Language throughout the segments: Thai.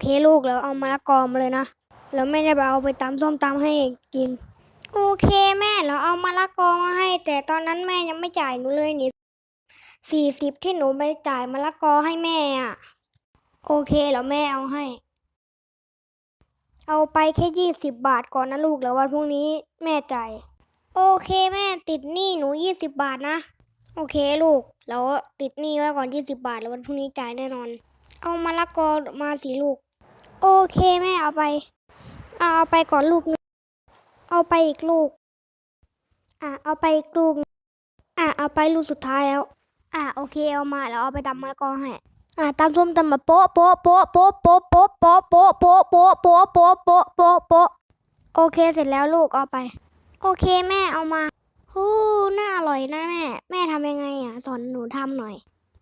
เคลูกแล้วเอามะละกอมาเลยนะ แล้วแม่จะไปเอาไปตำส้มตำให้กิน โอเคแม่เราเอามะละกอมาให้ แต่ตอนนั้นแม่ยังไม่จ่ายหนูเลยนี่สี่สิบที่หนูไปจ่ายมะละกอให้แม่อะ โอเคแล้วแม่เอาให้ เอาไปแค่ยี่สิบบาทก่อนนะลูกแล้ววันพรุ่งนี้แม่จ่าย โอเคแม่ติดหนี้หนูยี่สิบบาทนะ โอเคลูก แล้วติดหนี้ไว้ก่อนยี่สิบบาทแล้ววันพรุ่งนี้จ่ายแน่นอน เอามะละกอมาสีลูก โอเคแม่เอาไป เอาเอาไปก่อนลูกนึงเอาไปอีกลูก อะเอาไปอีกลูก อะเอาไปลูกสุดท้ายแล้ว อะโอเคเอามาแล้วเอาไปตำมะละกอให้ อะตำส้มตำมาโป๊ะโป๊ะโป๊ะโป๊ะโป๊ะโป๊ะโป๊ะโป๊ะโป๊ะโป๊ะโป๊ะโป๊ะโป๊ะโป๊ะโป๊ะโอเคเสร็จแล้วลูกเอาไป โอเคแม่เอามาฮู้น่าอร่อยนะแม่ แม่ทำยังไงอะ สอนหนูทำหน่อย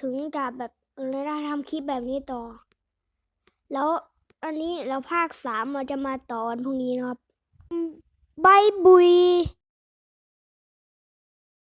ถึงจะแบบเราได้ทำคลิปแบบนี้ต่อ แล้วอันนี้แล้วภาคสามเราจะมาต่อวันพรุ่งนี้นะครับบายบุย